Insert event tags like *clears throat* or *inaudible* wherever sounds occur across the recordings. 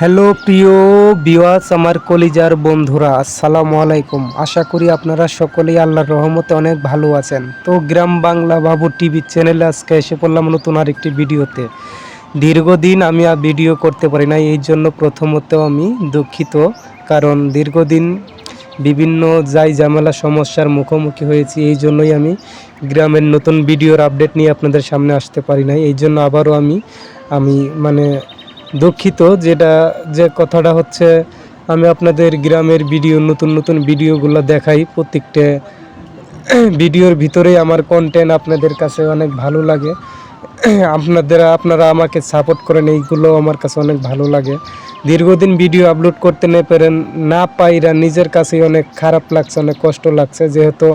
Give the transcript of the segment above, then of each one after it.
Hello প্রিয় বিওয়াস আমার কলিজার বন্ধুরা, আসসালামু আলাইকুম। আশা করি আপনারা সকলেই আল্লাহর রহমতে অনেক ভালো আছেন। তো গ্রাম বাংলা বাবু টিভি চ্যানেলে আজকে এসে পড়লাম নতুন আরেকটি ভিডিওতে। দীর্ঘদিন আমি আর ভিডিও করতে পারি না এই জন্য প্রথমত আমি দুঃখিত, কারণ দীর্ঘদিন বিভিন্ন যাই ঝামেলা, সমস্যার মুখোমুখি হয়েছি, এই জন্যই আমি গ্রামের নতুন ভিডিওর আপডেট নিয়ে আপনাদের সামনে আসতে পারি নাই। এই জন্য আবারও আমি আমি মানে দুঃখিত যেটা, যে কথাটা হচ্ছে, আমি আপনাদের গ্রামের ভিডিও, নতুন নতুন ভিডিওগুলো দেখাই প্রত্যেকটা *clears throat* ভিডিওর ভিতরেই আমার কন্টেন্ট আপনাদের কাছে অনেক ভালো লাগে। *clears throat* আপনাদের, আপনারা আমাকে সাপোর্ট করেন, এইগুলো আমার কাছে অনেক ভালো লাগে। দীর্ঘদিন ভিডিও আপলোড করতে না পারেন, না পাইরা নিজের কাছেই অনেক খারাপ লাগছে, অনেক কষ্ট লাগছে। যেহেতু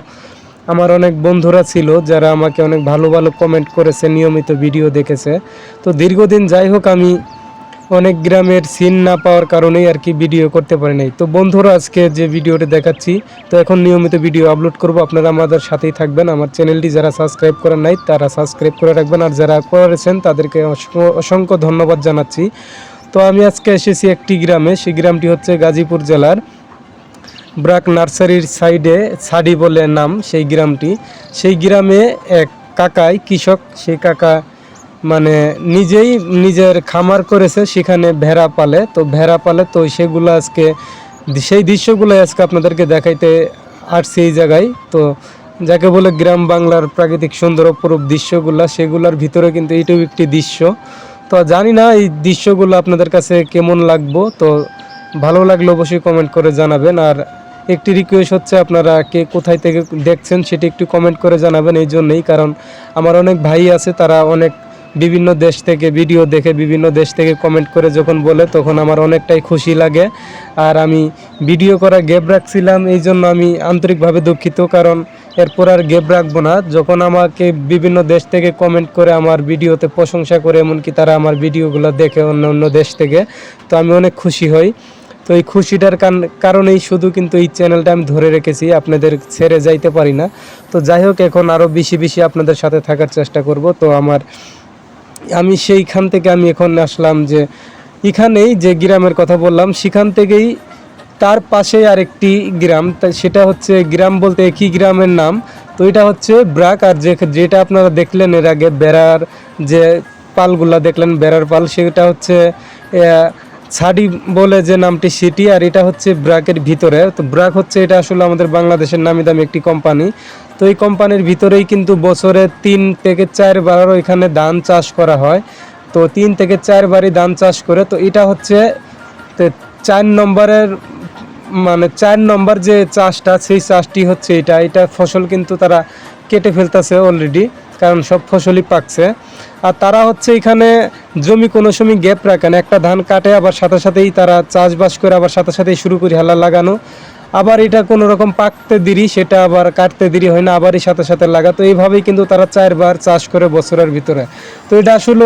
আমার অনেক বন্ধুরা ছিল, যারা আমাকে অনেক ভালো ভালো কমেন্ট করেছে, নিয়মিত ভিডিও দেখেছে। তো দীর্ঘদিন যাই হোক, আমি অনেক গ্রামের সিন না পাওয়ার কারণেই আর কি ভিডিও করতে পারি নাই। তো বন্ধুরা, আজকে যে ভিডিওটা দেখাচ্ছি, তো এখন নিয়মিত ভিডিও আপলোড করব। আপনারা আমাদের সাথেই থাকবেন। আমার চ্যানেলটি যারা সাবস্ক্রাইব করেন নাই, তারা সাবস্ক্রাইব করে রাখবেন। আর যারা করেছেন, তাদেরকে অসংখ্য- ধন্যবাদ জানাচ্ছি। তো আমি আজকে এসেছি একটি গ্রামে। সেই গ্রামটি হচ্ছে গাজীপুর জেলার ব্রাক নার্সারির সাইডে ছাড়ি বলে নাম সেই গ্রামটি। সেই গ্রামে এক কাকাই, কৃষক। সেই কাকা মানে নিজেই নিজের খামার করেছে, সেখানে ভেড়া পালে। তো ভেড়া পালে, তো সেগুলো আজকে সেই দৃশ্যগুলো আজকে আপনাদেরকে দেখাইতে আসছি এই জায়গায়। তো যাকে বলে গ্রাম বাংলার প্রাকৃতিক সুন্দর অপরূপ দৃশ্যগুলো, সেগুলোর ভিতরে কিন্তু এইটাও একটি দৃশ্য। তো জানি না এই দৃশ্যগুলো আপনাদের কাছে কেমন লাগবো, তো ভালো লাগলে অবশ্যই কমেন্ট করে জানাবেন। আর একটি রিকোয়েস্ট হচ্ছে আপনারা কে কোথায় থেকে দেখছেন, সেটি একটু কমেন্ট করে জানাবেন, এই জন্যই। কারণ আমার অনেক ভাই আছে, তারা অনেক বিভিন্ন দেশ থেকে ভিডিও দেখে, বিভিন্ন দেশ থেকে কমেন্ট করে যখন বলে, তখন আমার অনেকটাই খুশি লাগে। আর আমি ভিডিও করা গ্যাপ রাখছিলাম, এই জন্য আমি আন্তরিকভাবে দুঃখিত, কারণ এরপর আর গ্যাপ রাখব না। যখন আমাকে বিভিন্ন দেশ থেকে কমেন্ট করে আমার ভিডিওতে প্রশংসা করে, এমনকি তারা আমার ভিডিওগুলো দেখে অন্য অন্য দেশ থেকে, তো আমি অনেক খুশি হই। তো এই খুশিটার কারণেই শুধু কিন্তু এই চ্যানেলটা আমি ধরে রেখেছি, আপনাদের ছেড়ে যাইতে পারি না। তো যাই হোক, এখন আরও বেশি বেশি আপনাদের সাথে থাকার চেষ্টা করব। তো আমার আমি সেইখান থেকে আমি এখন আসলাম যে এখানেই যে গ্রামের কথা বললাম, সেখান থেকেই তার পাশে আরেকটি গ্রাম। সেটা হচ্ছে গ্রাম বলতে একই গ্রামের নাম। তো এটা হচ্ছে ব্রাক আর যে যেটা আপনারা দেখলেন এর আগে বেড়ার যে পালগুলা দেখলেন, বেড়ার পাল, সেটা হচ্ছে ছাড়ি বলে যে নামটি সেটি, আর এটা হচ্ছে ব্রাকের ভিতরে। তো ব্রাক হচ্ছে, এটা আসলে আমাদের বাংলাদেশের নামি দামি একটি কোম্পানি তো এই কোম্পানির ভিতরেই কিন্তু বছরে তিন থেকে চারবার এখানে ধান চাষ করা হয়। তো তিন থেকে চারবারই ধান চাষ করে, তো এটা হচ্ছে চার নম্বরের মানে চার নম্বর যে চাষটা, সেই চাষটি হচ্ছে এটা। এটা ফসল কিন্তু তারা কেটে ফেলতেছে অলরেডি কারণ সব ফসলই পাকছে। আর তারা হচ্ছে এখানে জমি, কোনো সময় গ্যাপ রাখেন একটা ধান কাটে, আবার সাথে সাথেই তারা চাষবাস করে, আবার সাথে সাথেই শুরু করি হালা লাগানো। আবার এটা কোনো রকম পাকতে দেরি, সেটা আবার কাটতে দেরি হয় না, আবারই সাথে সাথে লাগা। তো এইভাবেই কিন্তু তারা চারবার চাষ করে বছরের ভিতরে। তো এটা আসলে,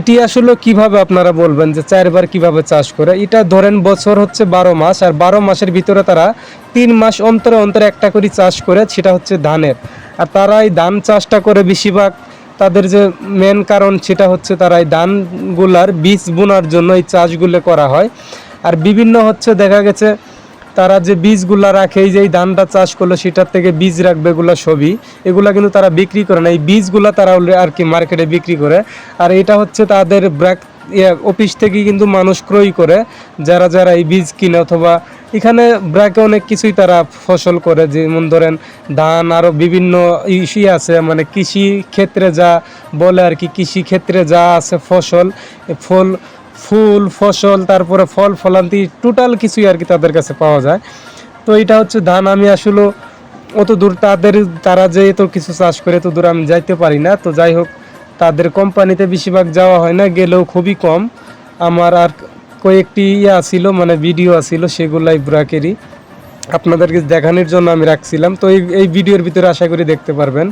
এটি আসলে কীভাবে আপনারা বলবেন যে চারবার কীভাবে চাষ করে? এটা ধরেন বছর হচ্ছে বারো মাস, আর বারো মাসের ভিতরে তারা তিন মাস অন্তরে অন্তরে একটা করে চাষ করে, সেটা হচ্ছে ধানের। আর তারা এই ধান চাষটা করে বেশিরভাগ, তাদের যে মেন কারণ সেটা হচ্ছে তারা এই ধানগুলার বীজ বোনার জন্য এই চাষগুলো করা হয়। আর বিভিন্ন হচ্ছে দেখা গেছে তারা যে বীজগুলা রাখে, এই যে এই ধানটা চাষ করল, সেটার থেকে বীজ রাখবে এগুলা সবই। এগুলা কিন্তু তারা বিক্রি করে না। এই বীজগুলা তারা আর কি মার্কেটে বিক্রি করে। আর এটা হচ্ছে তাদের ব্র্যাক অফিস থেকে কিন্তু মানুষ ক্রয় করে, যারা যারা এই বীজ কিনে অথবা এখানে ব্র্যাকে অনেক কিছুই তারা ফসল করে। যেমন ধরেন ধান আরও বিভিন্ন ইস্যু আছে মানে কৃষি ক্ষেত্রে যা বলে আর কি, কৃষি ক্ষেত্রে যা আছে ফসল ফল ফুল, ফসল, তারপরে ফল, ফলান্তি টোটাল কিছুই আর কি তাদের কাছে পাওয়া যায়। তো এটা হচ্ছে ধান, আমি আসলে অত দূর তাদের, তারা যে তো কিছু চাষ করে, এত দূর আমি যাইতে পারি না। তো যাই হোক, তাদের কোম্পানিতে বেশিরভাগ যাওয়া হয় না, গেলেও খুবই কম। আমার আর কয়েকটি ইয়ে ছিল মানে ভিডিও ছিল সেগুলাই ব্রাকেরই আপনাদেরকে দেখানোর জন্য আমি রাখছিলাম। তো এই এই ভিডিওর ভিতরে আশা করি দেখতে পারবেন।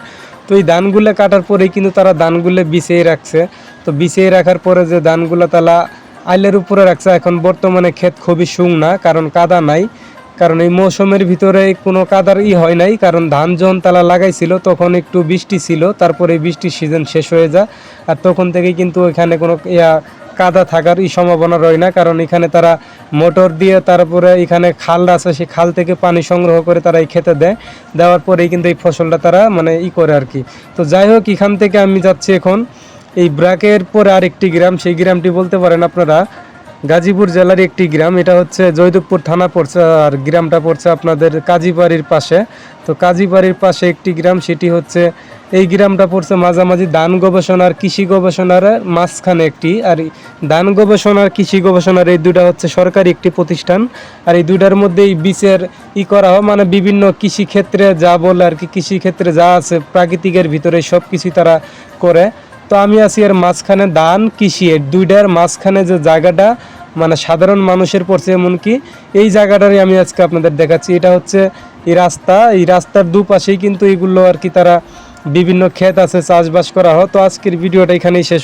তো এই ধানগুলো কাটার পরেই কিন্তু তারা ধানগুলো বিছিয়ে রাখছে। তো বিছিয়ে রাখার পরে যে ধানগুলো তালা আইলের উপরে রাখছে, এখন বর্তমানে ক্ষেত খুবই শুকনা কারণ কাদা নাই। কারণ এই মৌসুমের ভিতরে কোনো কাদার ই হয় নাই, কারণ ধান যখন তালা লাগাইছিল তখন একটু বৃষ্টি ছিল, তারপরে বৃষ্টির সিজন শেষ হয়ে যায়। আর তখন থেকে কিন্তু ওইখানে কোনো ইয়া কাদা থাকার ই সম্ভাবনা রয় না, কারণ এখানে তারা মোটর দিয়ে তারপরে এখানে খাল আছে, সেই খাল থেকে পানি সংগ্রহ করে তারা এই খেতে দেয়। দেওয়ার পরেই কিন্তু এই ফসলটা তারা মানে ই করে আর কি। তো যাই হোক, এখান থেকে আমি যাচ্ছি এখন। এই ব্রাকের পরে আরেকটি গ্রাম, সেই গ্রামটি বলতে পারেন আপনারা গাজীপুর জেলার একটি গ্রাম। এটা হচ্ছে জয়দেবপুর থানা পড়ছে, আর গ্রামটা পড়ছে আপনাদের কাজীবাড়ির পাশে। তো কাজীবাড়ির পাশে একটি গ্রাম, সেটি হচ্ছে এই গ্রামটা পড়ছে মাঝামাঝি ধান গবেষণার, কৃষি গবেষণার মাঝখানে একটি। আর ধান গবেষণার, কৃষি গবেষণার এই দুটা হচ্ছে সরকারি একটি প্রতিষ্ঠান। আর এই দুটার মধ্যে এই বীজের ই করা হয় মানে বিভিন্ন কৃষি ক্ষেত্রে যা বলে আর কি কৃষি ক্ষেত্রে যা আছে প্রাকৃতিকের ভিতরে সব কিছুই তারা করে। তো আমি আছি এর মাঝখানে দান, কৃষি। এর দুইটার মাঝখানে যে জায়গাটা মানে সাধারণ মানুষের পড়ছে এমনকি, এই জায়গাটারই আমি আজকে আপনাদের দেখাচ্ছি। এটা হচ্ছে এই রাস্তা। এই রাস্তার দুপাশেই কিন্তু এগুলো আর কি তারা বিভিন্ন ক্ষেত আছে, চাষবাস করা হয়। তো আজকের ভিডিওটা এখানেই শেষ